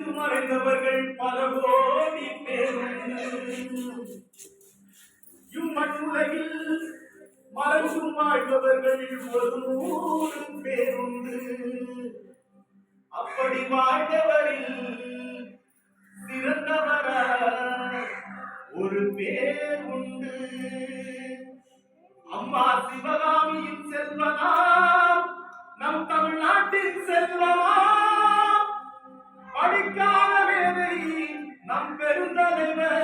கண்டு மறைந்தவர்கள் பல கோடி பேரும். இம்மண்ணுலகில் மறைந்து வாழ்பவர்கள் ஒரு நூறு பேருண்டு அப்படி வாழ்ந்தவரில் சிறந்தவரா ஒரு பேர் உண்டு. அம்மா சிவகாமியின் செல்வனா நம் தமிழ்நாட்டின் செல்வனா படிக்காத வேதை நம் பெருந்தலைவர்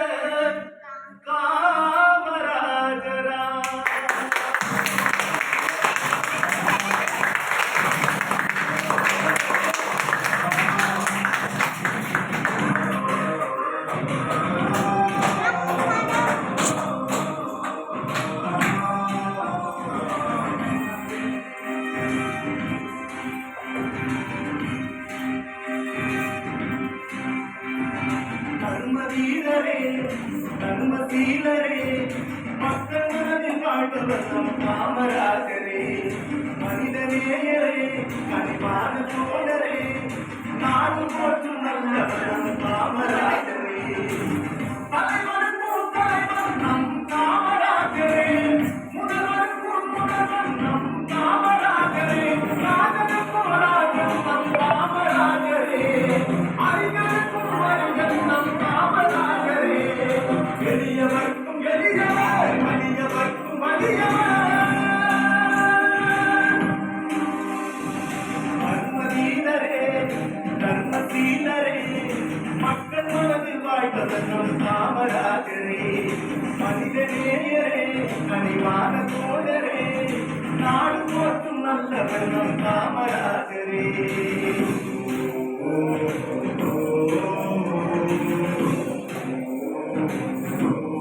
தீரரே நன்ம தீரரே மக்களின் வாழ்வதம் காமராஜரே. மனிதநேயரே கனிமா வதனம் காவலாகவே மனித நேயரே கனிவான தோழரே. நாடு போற்றும் நல்ல வண்ணம் காமராகவே Oh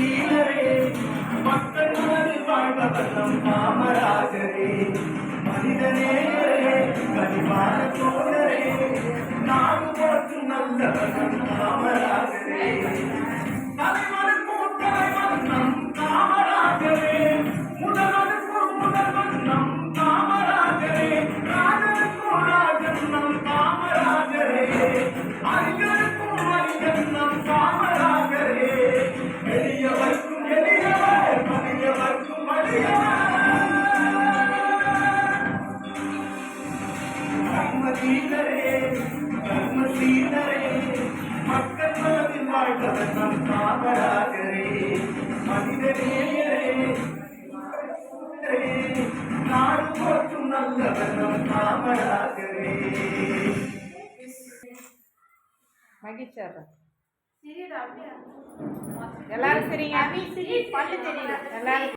see you. நம் மாமராஜரே மனிதனே கனிவான சோதரே நாடு காமராஜரே மகிழ்ச்சி சிரிடா அப்படியே. எல்லாரும் சரிங்க. எல்லாரும்